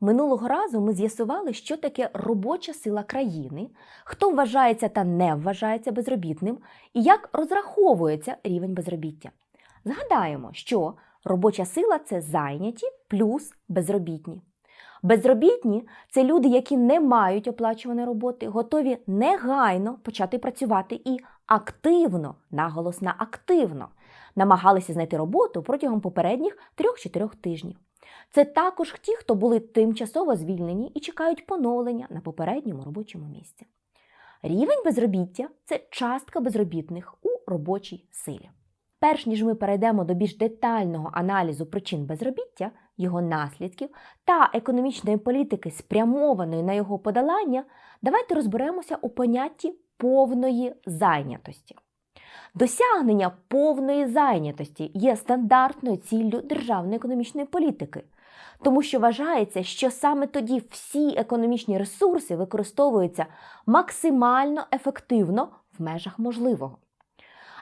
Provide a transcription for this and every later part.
Минулого разу ми з'ясували, що таке робоча сила країни, хто вважається та не вважається безробітним, і як розраховується рівень безробіття. Згадаємо, що робоча сила це зайняті плюс безробітні. Безробітні це люди, які не мають оплачуваної роботи, готові негайно почати працювати і активно, наголос на активно, намагалися знайти роботу протягом попередніх 3-4 тижнів. Це також ті, хто були тимчасово звільнені і чекають поновлення на попередньому робочому місці. Рівень безробіття це частка безробітних у робочій силі. Перш ніж ми перейдемо до більш детального аналізу причин безробіття, його наслідків та економічної політики, спрямованої на його подолання, давайте розберемося у понятті повної зайнятості. Досягнення повної зайнятості є стандартною ціллю державної економічної політики, тому що вважається, що саме тоді всі економічні ресурси використовуються максимально ефективно в межах можливого.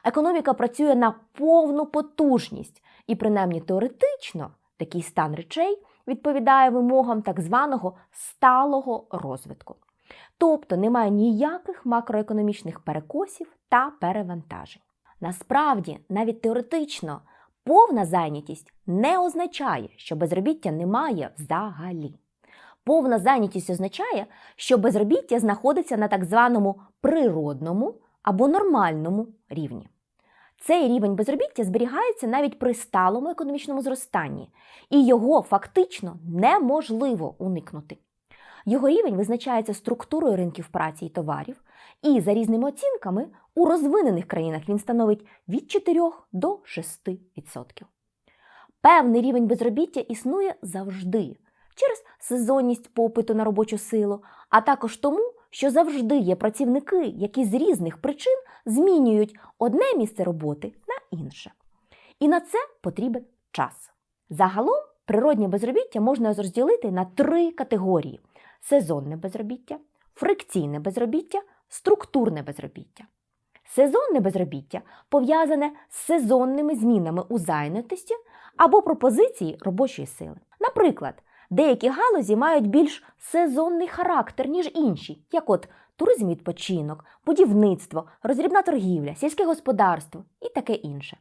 Економіка працює на повну потужність, і, принаймні теоретично, такий стан речей відповідає вимогам так званого сталого розвитку. Тобто немає ніяких макроекономічних перекосів та перевантажень. Насправді, навіть теоретично, повна зайнятість не означає, що безробіття немає взагалі. Повна зайнятість означає, що безробіття знаходиться на так званому природному або нормальному рівні. Цей рівень безробіття зберігається навіть при сталому економічному зростанні, і його фактично неможливо уникнути. Його рівень визначається структурою ринків праці і товарів, і за різними оцінками у розвинених країнах він становить від 4 до 6%. Певний рівень безробіття існує завжди через сезонність попиту на робочу силу, а також тому, що завжди є працівники, які з різних причин змінюють одне місце роботи на інше. І на це потрібен час. Загалом природнє безробіття можна розділити на три категорії: сезонне безробіття, фрикційне безробіття, структурне безробіття. Сезонне безробіття пов'язане з сезонними змінами у зайнятості або пропозиції робочої сили. Наприклад, деякі галузі мають більш сезонний характер, ніж інші, як от туризм відпочинок, будівництво, роздрібна торгівля, сільське господарство і таке інше.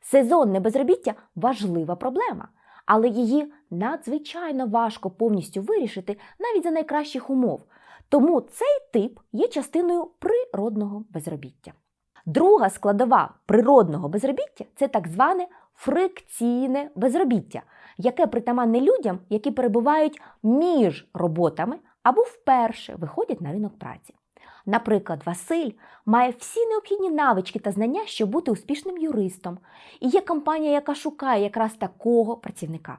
Сезонне безробіття важлива проблема, але її надзвичайно важко повністю вирішити навіть за найкращих умов. Тому цей тип є частиною природного безробіття. Друга складова природного безробіття це так зване фрикційне безробіття, яке притаманне людям, які перебувають між роботами або вперше виходять на ринок праці. Наприклад, Василь має всі необхідні навички та знання, щоб бути успішним юристом, і є компанія, яка шукає якраз такого працівника.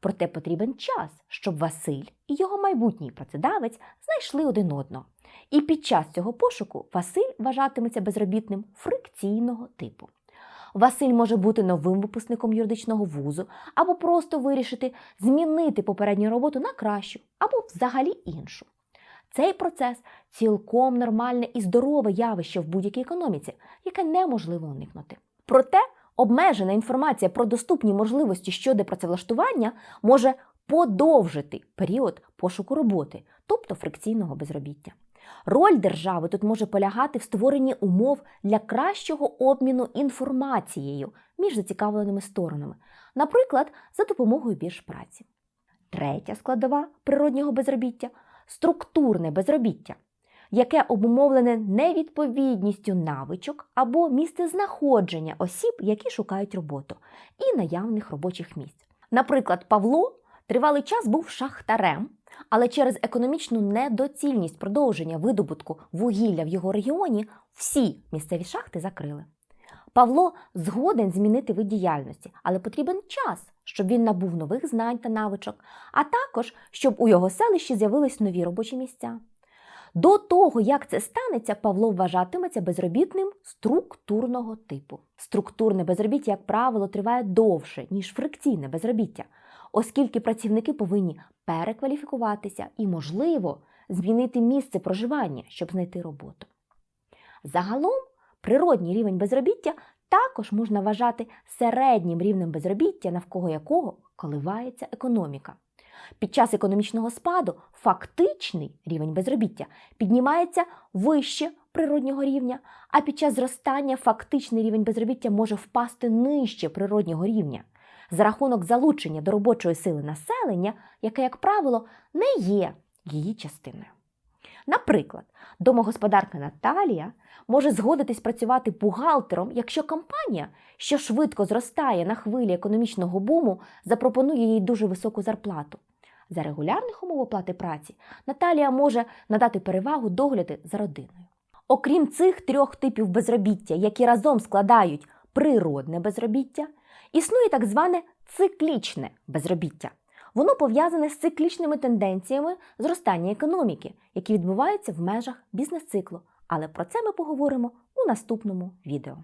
Проте потрібен час, щоб Василь і його майбутній працедавець знайшли один одного. І під час цього пошуку Василь вважатиметься безробітним фрикційного типу. Василь може бути новим випускником юридичного вузу, або просто вирішити змінити попередню роботу на кращу, або взагалі іншу. Цей процес цілком нормальне і здорове явище в будь-якій економіці, яке неможливо уникнути. Проте обмежена інформація про доступні можливості щодо працевлаштування може подовжити період пошуку роботи, тобто фрикційного безробіття. Роль держави тут може полягати в створенні умов для кращого обміну інформацією між зацікавленими сторонами, наприклад, за допомогою бірж праці. Третя складова природнього безробіття структурне безробіття, яке обумовлене невідповідністю навичок або місцезнаходження осіб, які шукають роботу, і наявних робочих місць. Наприклад, Павло тривалий час був шахтарем, але через економічну недоцільність продовження видобутку вугілля в його регіоні всі місцеві шахти закрили. Павло згоден змінити вид діяльності, але потрібен час, щоб він набув нових знань та навичок, а також щоб у його селищі з'явились нові робочі місця. До того, як це станеться, Павло вважатиметься безробітним структурного типу. Структурне безробіття, як правило, триває довше, ніж фрикційне безробіття, оскільки працівники повинні перекваліфікуватися і, можливо, змінити місце проживання, щоб знайти роботу. Загалом, природній рівень безробіття також можна вважати середнім рівнем безробіття, навколо якого коливається економіка. Під час економічного спаду фактичний рівень безробіття піднімається вище природнього рівня, а під час зростання фактичний рівень безробіття може впасти нижче природнього рівня за рахунок залучення до робочої сили населення, яке, як правило, не є її частиною. Наприклад, домогосподарка Наталія може згодитись працювати бухгалтером, якщо компанія, що швидко зростає на хвилі економічного буму, запропонує їй дуже високу зарплату. За регулярних умов оплати праці Наталія може надати перевагу догляди за родиною. Окрім цих трьох типів безробіття, які разом складають природне безробіття, існує так зване циклічне безробіття. Воно пов'язане з циклічними тенденціями зростання економіки, які відбуваються в межах бізнес-циклу. Але про це ми поговоримо у наступному відео.